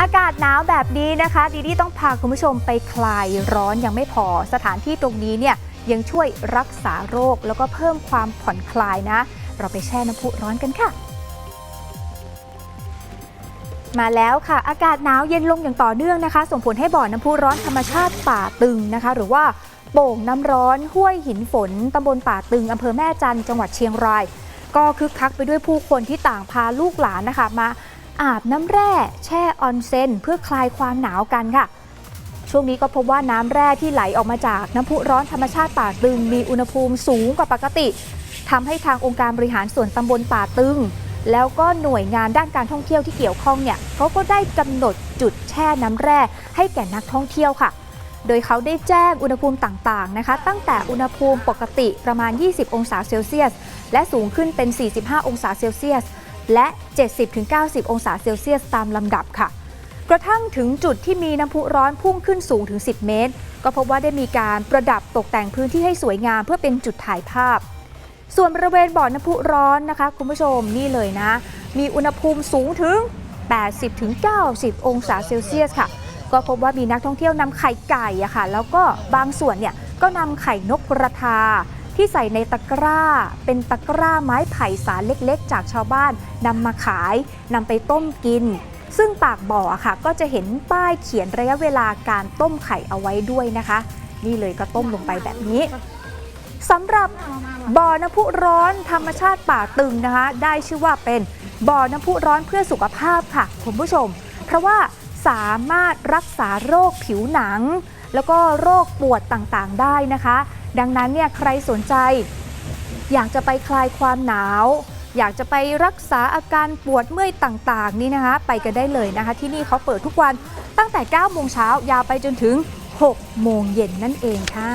อากาศหนาวแบบนี้นะคะ ดีดีต้องพาคุณผู้ชมไปคลายร้อนยังไม่พอ สถานที่ตรงนี้เนี่ยยังช่วยรักษาโรคแล้วก็เพิ่มความผ่อนคลายนะ เราไปแช่น้ำพุร้อนกันค่ะ มาแล้วค่ะ อากาศหนาวเย็นลงอย่างต่อเนื่องนะคะ ส่งผลให้บ่อน้ำพุร้อนธรรมชาติป่าตึงนะคะ หรือว่าโป่งน้ำร้อนห้วยหินฝนตำบลป่าตึงอำเภอแม่จันจังหวัดเชียงราย ก็คึกคักไปด้วยผู้คนที่ต่างพาลูกหลานนะคะมา อาบน้ำแร่แช่ออนเซนเพื่อคลายความหนาวกันค่ะ ช่วงนี้ก็พบว่าน้ำแร่ที่ไหลออกมาจากน้ำพุร้อนธรรมชาติป่าตึง มีอุณหภูมิสูงกว่าปกติทำให้ทางองค์การบริหารส่วนตำบลป่าตึง แล้วก็หน่วยงานด้านการท่องเที่ยวที่เกี่ยวข้องเนี่ยเขาก็ได้กำหนดจุดแช่น้ำแร่ให้แก่นักท่องเที่ยวค่ะโดยเขาได้แจ้งอุณหภูมิต่างๆนะคะ ตั้งแต่อุณหภูมิปกติประมาณ 20 องศาเซลเซียส และสูงขึ้นเป็น 45 องศาเซลเซียส และ 70-90 องศาเซลเซียสตามลำดับค่ะ กระทั่งถึงจุดที่มีน้ำพุร้อนพุ่งขึ้นสูงถึง 10 เมตร ก็พบว่าได้มีการประดับตกแต่งพื้นที่ให้สวยงามเพื่อเป็นจุดถ่ายภาพ ส่วนบริเวณบ่อน้ำพุร้อนนะคะ คุณผู้ชมนี่เลยนะ มีอุณหภูมิสูงถึง 80-90 องศาเซลเซียสค่ะก็พบว่ามีนักท่องเที่ยวนำไข่ไก่อะค่ะ แล้วก็บางส่วนเนี่ยก็นำไข่นกกระทา ที่ใส่ในตะกร้า เป็นตะกร้าไม้ไผ่สารเล็กๆ จากชาวบ้านนำมาขายนำไปต้มกิน ซึ่งปากบ่อค่ะก็จะเห็นป้ายเขียนระยะเวลาการต้มไข่เอาไว้ด้วยนะคะ นี่เลยก็ต้มลงไปแบบนี้สำหรับบ่อน้ำพุร้อนธรรมชาติป่าตึงนะคะ ได้ชื่อว่าเป็นบ่อน้ำพุร้อนเพื่อสุขภาพค่ะคุณผู้ชม เพราะว่าสามารถรักษาโรคผิวหนัง แล้วก็โรคปวดต่างๆได้นะคะ ดังนั้นเนี่ยใครสนใจ อยากจะไปคลายความหนาว อยากจะไปรักษาอาการปวดเมื่อยต่างๆ นี่นะคะ ไปกันได้เลยนะคะ ที่นี่เขาเปิดทุกวันตั้งแต่ 9 โมงเช้ายาวไปจนถึง 6 โมงเย็นนั่นเองค่ะ